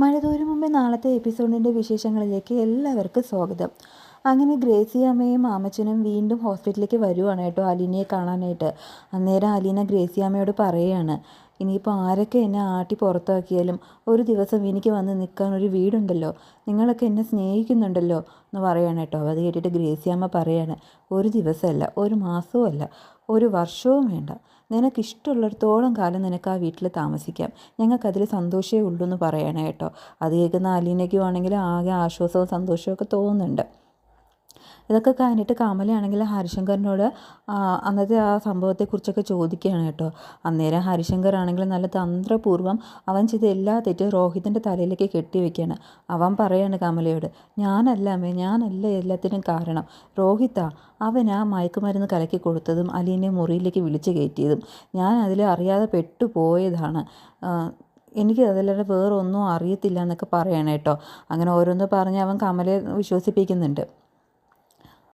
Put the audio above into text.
മഴ തോരും മുമ്പേ നാളത്തെ എപ്പിസോഡിന്റെ വിശേഷങ്ങളിലേക്ക് എല്ലാവർക്കും സ്വാഗതം. അങ്ങനെ ഗ്രേസി അമ്മയും മാമച്ചനും വീണ്ടും ഹോസ്പിറ്റലിലേക്ക് വരുവാണ് കേട്ടോ അലീനയെ കാണാനായിട്ട്. അന്നേരം അലീന ഗ്രേസി അമ്മയോട് പറയുകയാണ് ഇനിയിപ്പോൾ ആരൊക്കെ എന്നെ ആട്ടി പുറത്താക്കിയാലും ഒരു ദിവസം എനിക്ക് വന്ന് നിൽക്കാൻ ഒരു വീടുണ്ടല്ലോ നിങ്ങളൊക്കെ എന്നെ സ്നേഹിക്കുന്നുണ്ടല്ലോ എന്ന് പറയാണ് കേട്ടോ. അത് കേട്ടിട്ട് ഗ്രേസി അമ്മ പറയാണ് ഒരു ദിവസമല്ല ഒരു മാസവും അല്ല ഒരു വർഷവും വേണ്ട. നിനക്കിഷ്ടമുള്ളിടത്തോളം കാലം നിനക്ക് ആ വീട്ടിൽ താമസിക്കാം. ഞങ്ങൾക്കതിൽ സന്തോഷമേ ഉള്ളൂ എന്ന് പറയണേ കേട്ടോ. അത് കേൾക്കുന്ന അലീനയ്ക്കും ആകെ ആശ്വാസവും സന്തോഷവും ഒക്കെ തോന്നുന്നുണ്ട്. ഇതൊക്കെ കഴിഞ്ഞിട്ട് കമലയാണെങ്കിൽ ഹരിശങ്കറിനോട് അന്നത്തെ ആ സംഭവത്തെക്കുറിച്ചൊക്കെ ചോദിക്കുകയാണ് കേട്ടോ. അന്നേരം ഹരിശങ്കർ ആണെങ്കിൽ നല്ല തന്ത്രപൂർവം അവൻ ചെയ്ത എല്ലാ തെറ്റും രോഹിതിന്റെ തലയിലേക്ക് കെട്ടിവെക്കുകയാണ്. അവൻ പറയാണ് കമലയോട് ഞാനല്ല അമ്മേ ഞാനല്ല എല്ലാത്തിനും കാരണം. രോഹിത്താ അവൻ ആ മയക്കുമരുന്ന് കലക്കി കൊടുത്തതും അലീനെ മുറിയിലേക്ക് വിളിച്ചു കയറ്റിയതും ഞാൻ അതിൽ അറിയാതെ പെട്ടുപോയതാണ്. എനിക്ക് അതല്ലാതെ വേറെ ഒന്നും അറിയത്തില്ല എന്നൊക്കെ പറയണം കേട്ടോ. അങ്ങനെ ഓരോന്ന് പറഞ്ഞ് അവൻ കമലയെ വിശ്വസിപ്പിക്കുന്നുണ്ട്.